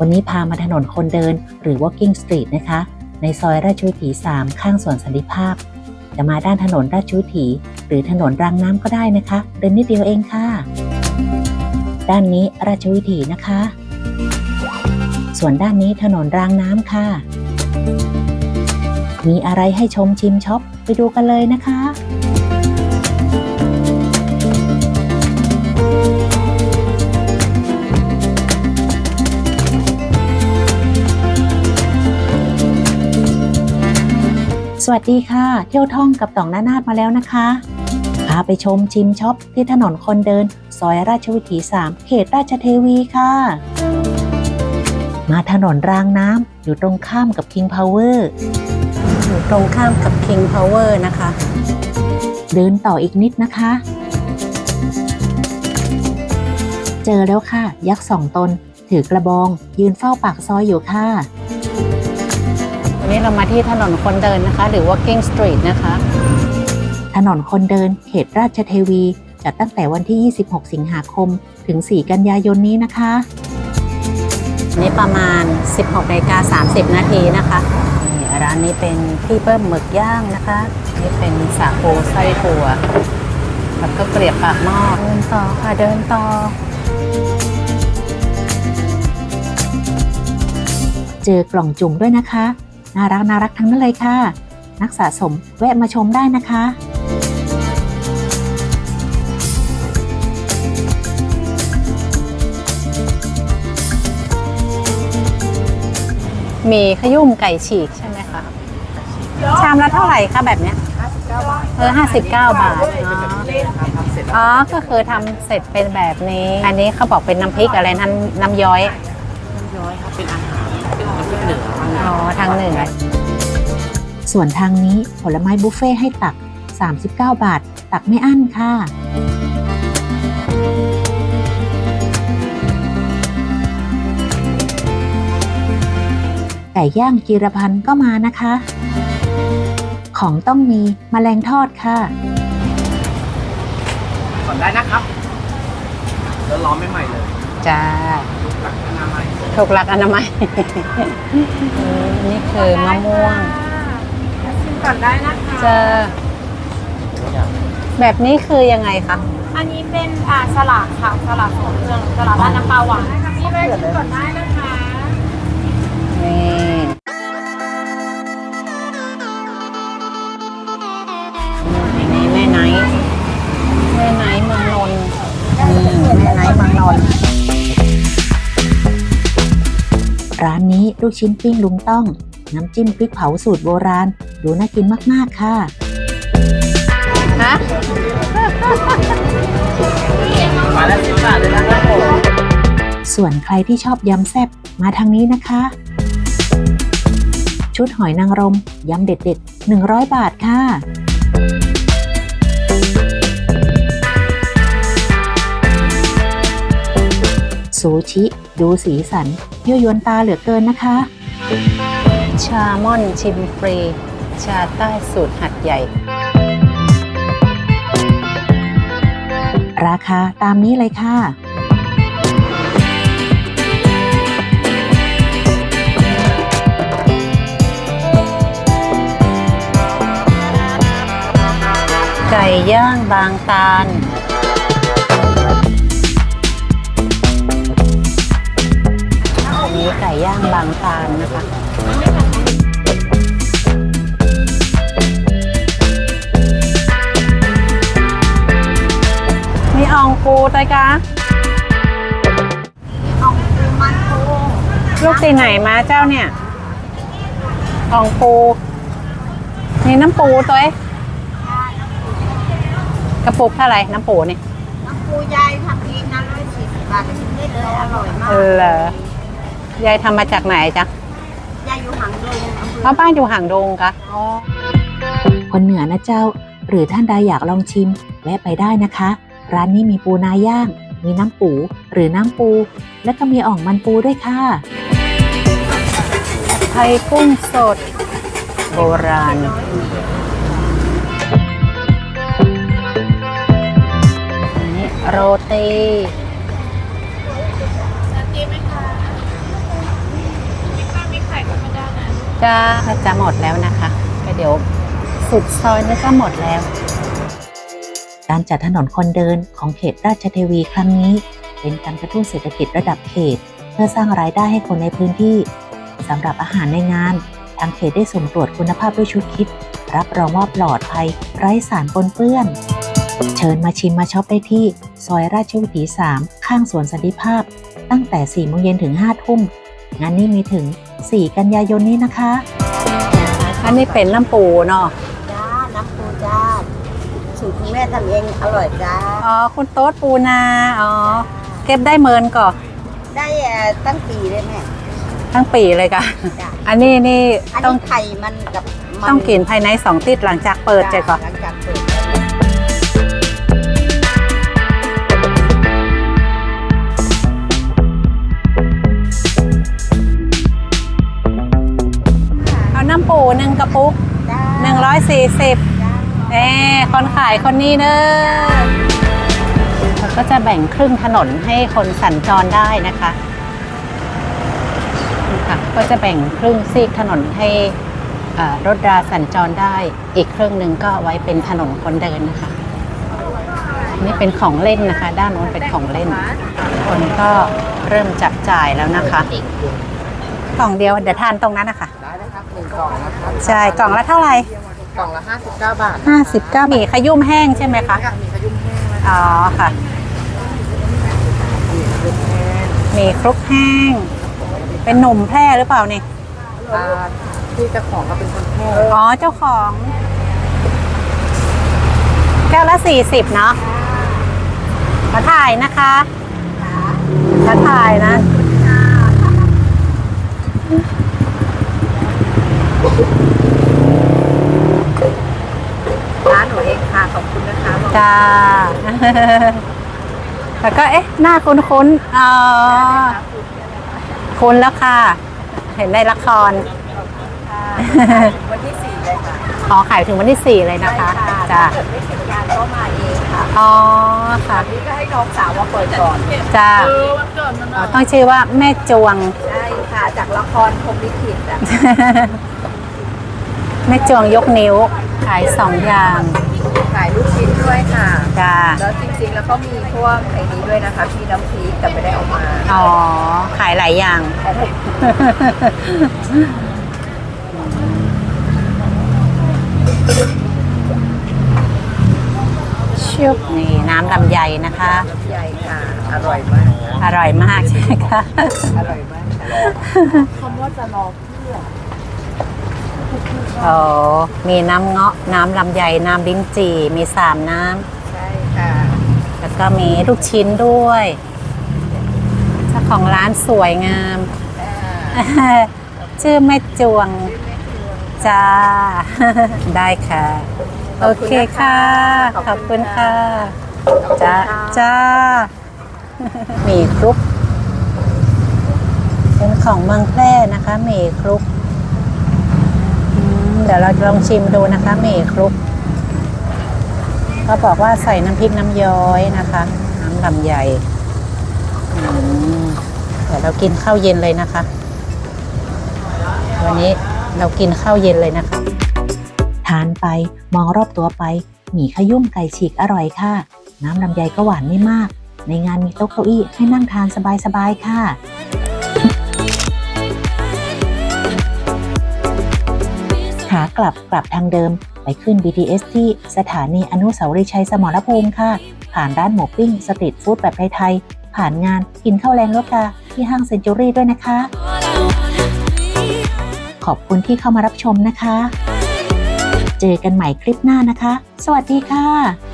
วันนี้พามาถนนคนเดินหรือ Walking Street นะคะ ในซอยราชวิถี 3 ข้างสวนสันติภาพ จะมาด้านถนนราชวิถี หรือถนนรางน้ำก็ได้นะคะ เดินนิดเดียวเองค่ะ ด้านนี้ราชวิถีนะคะ ส่วนด้านนี้ถนนรางน้ำค่ะ มีอะไรให้ชมชิมช็อปไปดูกันเลยนะคะ วัสดีค่ะ เที่ยวท่องกับต่องนานาดมาแล้วนะคะ พาไปชมชิมช็อปที่ถนนคนเดิน ซอยราชวิถี 3 เขตราชเทวีค่ะ มาถนนรางน้ำอยู่ตรงข้ามกับ King Power อยู่ตรงข้ามกับ King Power นะคะ เดินต่ออีกนิดนะคะ เจอแล้วค่ะ ยักษ์สองตน ถือกระบอง ยืนเฝ้าปากซอยอยู่ค่ะ วันนี้เรามาที่ถนนคนเดินนะคะ หรือ Walking Street นะคะ ถนนคนเดินเขตราชเทวีจัดตั้งแต่วันที่ 26 สิงหาคม ถึง 4 กันยายนนี้นะคะ นี่ประมาณ 16นาฬิกา30 นาทีนะคะนี่ร้านนี้เป็นพี่เปิ้มหมึกย่างนะคะ นี่เป็นสาคูไส้ถั่วแล้วก็เกลียบปากหม้อเดินต่อค่ะเดินต่อ เจอกล่องจุ่มด้วยนะคะ น่ารักน่ารักทั้งนั้นเลยค่ะ นักสะสมแวะมาชมได้นะคะมีขยุ่มไก่ฉีกใช่ไหมคะ ชามละเท่าไหร่คะแบบเนี้ยเออ59บาทอ๋ออ๋อ ก็คือทำเสร็จเป็นแบบนี้ อันนี้เขาบอกเป็นน้ำพริกอะไรน้ำน้ำย้อยย้อยครับเป็นอาหารซึ่งมันก็ เหนือทางเหนือ๋อทางเหนือส่วนทางนี้ผลไม้บุฟเฟ่ให้ตัก 39 บาท ตักไม่อั้นค่ะ ไก่ย่างจีรพันธ์ก็มานะคะ ของต้องมีมแมลงทอดค่ะก่อนได้นะครับ แล้วร้อนไม่ใหม่เลย จ้าหลักอนามัย ถูกหลักอนามัยเออนี่คือมะม่วงชิมก่อนได้นะคะเจอแบบนี้คือยังไงคะ อันนี้เป็นอ่าสลัดค่ะสลัดของเครื่องสลัดราดน้ำปลาหวานนี่เลยชิมก่อนได้นะคะ ลูกชิ้นปิ้งลุงต้อง น้ำจิ้มพริกเผาสูตรโบราณ ดูน่ากินมาก ๆ ค่ะ ฮะ มาแล้วสิบบาทเลยนะครับผมส่วนใครที่ชอบยำแซ่บมาทางนี้นะคะ ชุดหอยนางรมยำเด็ดๆ 100 บาทค่ะ ซูชิ ดูสีสันยั่วยวนตาเหลือเกินนะคะ ชามอนชิมฟรี ชาใต้สูตรหัดใหญ่ ราคาตามนี้เลยค่ะ ไก่ย่างบางตาล ย่างบางตาลนะคะมีอองปูด้วยกะลูกตีไหนมาเจ้าเนี่ยอองปูมีน้ำปูตัวเองกระปุกเท่าไหร่น้ำปูนี่น้ำปูยายทำเองนะร้อยสี่สิบบาทชิมได้เลยอร่อยมาก เออเหรอ ยายทำมาจากไหนจ๊ะยายอยู่หางดงอำเภอเพราะบ้านอยู่ห่างดงกะอ๋อคนเหนือนะเจ้า หรือท่านใดอยากลองชิม แวะไปได้นะคะ ร้านนี้มีปูนาย่าง มีน้ำปูหรือน้ำปู และก็มีอ่องมันปูด้วยค่ะไทยกุ้งสด โบราณอันนี้โรตี จะจะหมดแล้วนะคะก็เดี๋ยวสุดซอยนี่ก็หมดแล้ว การจัดถนนคนเดินของเขตราชเทวีครั้งนี้ เป็นการกระตุ้นเศรษฐกิจระดับเขต เพื่อสร้างรายได้ให้คนในพื้นที่สำหรับอาหารในงาน ทางเขตได้สุ่มตรวจคุณภาพด้วยชุดคิด รับรองว่าปลอดภัย ไร้สารปนเปื้อน เชิญมาชิมมาช็อปได้ที่ ซอยราชวิถี 3 ข้างสวนสันติภาพ ตั้งแต่4โมงเย็นถึง5ทุ่มงานนี้มีถึง 4 กันยายนนี้นะคะอันนี้เป็นน้ำปูเนาะจ้า น้ำปูจ้า สูตรคุณแม่ทำเองอร่อยจ้า อ๋อ คุณโต๊ดปูนา อ๋อ เก็บได้เมินก่อนได้เอ่อตั้งปีเลยแม่ทั้งปีเลยค่ะจ้ะอันนี้นี่อันต้องนี้ไข่มันกับมัต้องกินภายในสองติดหลังจากเปิดใจก่อนหลังจากเปิด กระปุกจ้าหนึ่งร้อยสี่สิบจ้าเอ้คนขายคนนี้เนอะแล้วก็จะแบ่งครึ่งถนนให้คนสัญจรได้นะคะนี่ค่ะก็จะแบ่งครึ่งซีกถนนให้อ่ารถราสัญจรได้อีกครึ่งหนึ่งก็ไว้เป็นถนนคนเดินนะคะ นี่เป็นของเล่นนะคะ ด้านโน้นเป็นของเล่น คนก็เริ่มจับจ่ายแล้วนะคะกล่องเดียวเดี๋ยวทานตรงนั้นนะคะได้ นะครับหนึ่งกล่องนะครับใช่กล่องละเท่าไหร่กล่องละ59 บาทห้าสิบเก้ามีขยุ่มแห้งใช่ไหมคะ ค่ะมีขยุ่มแห้งนะอ๋อค่ะมีขยุ่มแห้งมีคลุกแห้ง เป็นหนุ่มแพร่หรือเปล่านี่ อ่าที่เจ้าของก็เป็นคนแพร่อ๋อ เจ้าของ แก้วละสี่สิบเนาะมาถ่ายนะคะมาถ่ายนะ ร้านหนูเองค่ะ ขอบคุณนะคะจ้าแล้วก็เอ๊ะ หน้าคุ้นๆอ๋อคุ้นแล้วค่ะ เห็นในละคร วันที่สี่เลยค่ะอ๋อขายถึงวันที่สี่เลยนะคะจ้าถ้าเกิดไม่ถึงงานก็มาเองค่ะ อ๋อค่ะนี่ก็ให้น้องสาวมาเปิดก่อนจ้าอ๋อต้องชื่อว่าแม่จวง ใช่ค่ะ จากละครพรหมลิขิตอะ แม่จวงยกนิ้วขายสองอย่างขายลูกชิ้นด้วยค่ะจ้าแล้วจริงๆแล้วก็มีพวกไอ้นี้ด้วยนะคะพี่น้ำพริกแต่ไม่ได้เอามาอ๋อขายหลายอย่าง ชุบนี่น้ำลำไยนะคะ ใหญ่ค่ะ อร่อยมากค่ะอร่อยมากใช่ไหมคะ อร่อยมากค่ะคำว่าจะรอเพื่อ โอ้มีน้ำเงาะ น้ำลำไย น้ำลิ้นจี่ มีสามน้ใช่ค่ะำ แล้วก็มีลูกชิ้นด้วยเจ้าของร้านสวยงามชื่อแม่จวงจ้า ได้ค่ะโอเคค่ะขอบคุณค่ะ จ้า จ้า หมี่คลุกเป็นของเมืองแพร่นะคะหมี่คลุกอืม เดี๋ยวเราลองชิมดูนะคะหมี่คลุกเขาบอกว่าใส่น้ำพริกน้ำย้อยนะคะ น้ำลำไยอืมเดี๋ยวเรากินข้าวเย็นเลยนะคะ วันนี้เรากินข้าวเย็นเลยนะคะ ทานไปมองรอบตัวไปหมี่ขยุ่มไก่ฉีกอร่อยค่ะ น้ำลำไยก็หวานไม่มาก ในงานมีโต๊ะเก้าอี้ให้นั่งทานสบายๆค่ะากลับกลับทางเดิม ไปขึ้น BTS ที่สถานีอนุสาวรีย์ชัยสมรภูมิค่ะ ผ่านร้านหมูปิ้งสตรีทฟู้ดแบบไทยๆผ่านงานกินข้าวแรงลดกาที่ห้างเซนจูรี่ด้วยนะคะ ขอบคุณที่เข้ามารับชมนะคะ เจอกันใหม่คลิปหน้านะคะ สวัสดีค่ะ